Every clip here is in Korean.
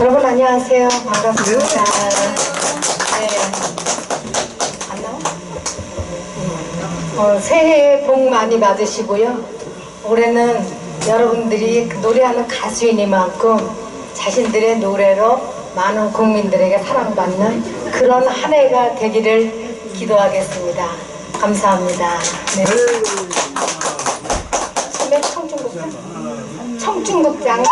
여러분 안녕하세요. 반갑습니다. 네. 안 나와? 어, 새해 복 많이 받으시고요. 올해는 여러분들이 그 노래하는 가수이니만큼 자신들의 노래로 많은 국민들에게 사랑받는 그런 한 해가 되기를 기도하겠습니다. 감사합니다. 네. 선배 청중국장? 청중국장.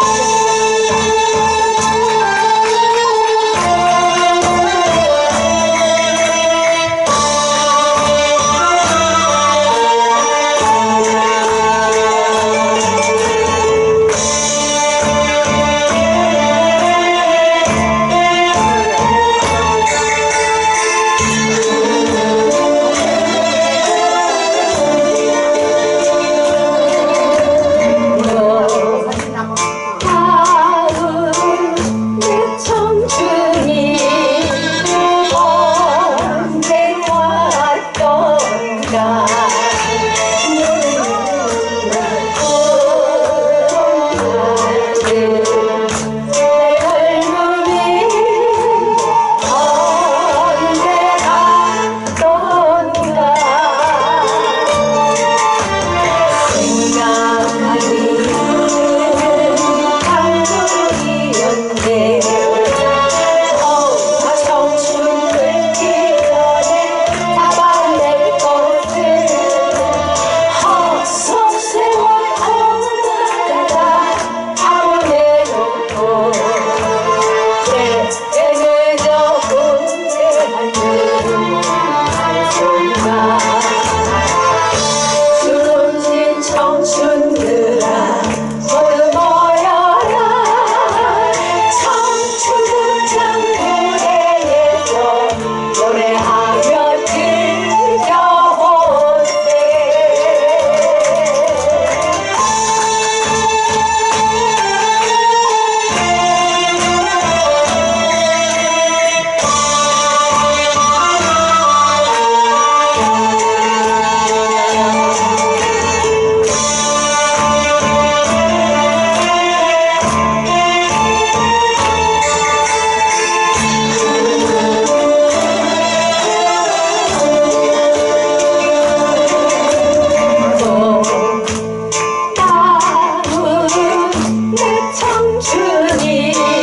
내청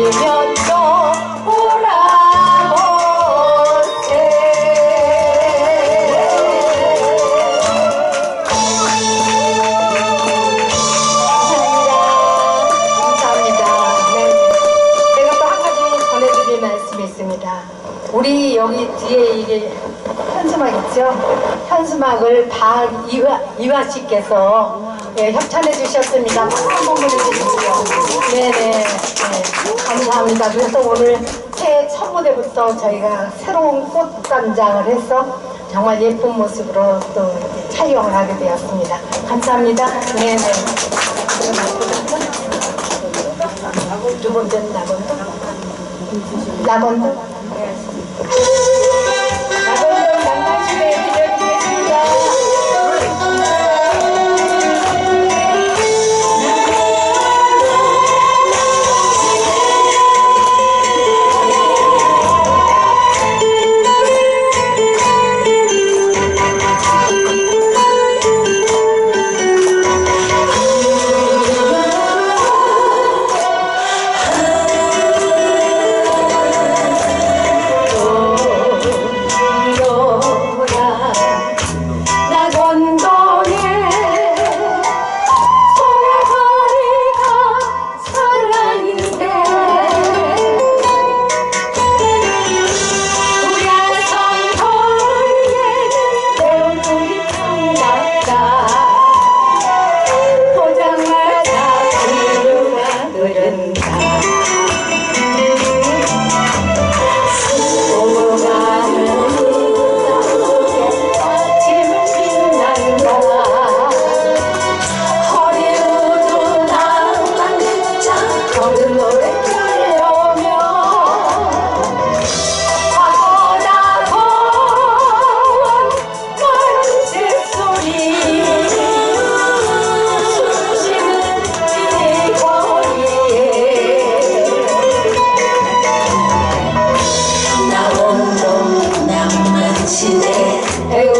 지면 또 오라보세 감사합니다. 감사합니다. 네. 제가 또 한 가지 전해드릴 말씀이 있습니다. 우리 여기 뒤에 이게 현수막 있죠? 현수막을 박 이화, 이화 씨께서 예, 협찬해 주셨습니다. 한번 보내주시고요. 네네. 네, 감사합니다. 그래서 오늘 새해 첫 무대부터 저희가 새로운 꽃 단장을 해서 정말 예쁜 모습으로 또 촬영을 하게 되었습니다. 감사합니다. 네네. 두 번째는 낙원도? 낙원도? 낙 içinde Ey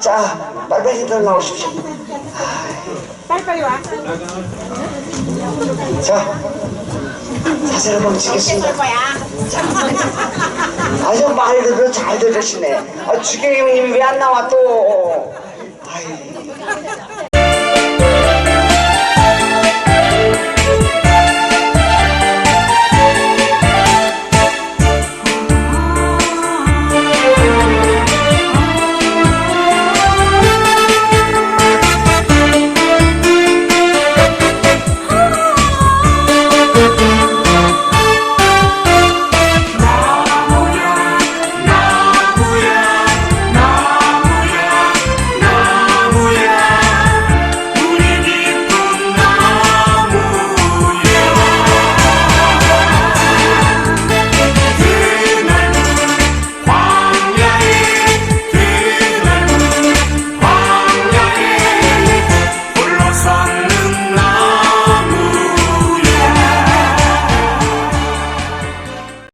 자, 빨리들 나오십시오. 빨리빨리 와. 자, 사진 한번 찍겠습니다. 거야. 아주 말들을 잘 들으시네. 아, 주경님이 왜 안 나와 또?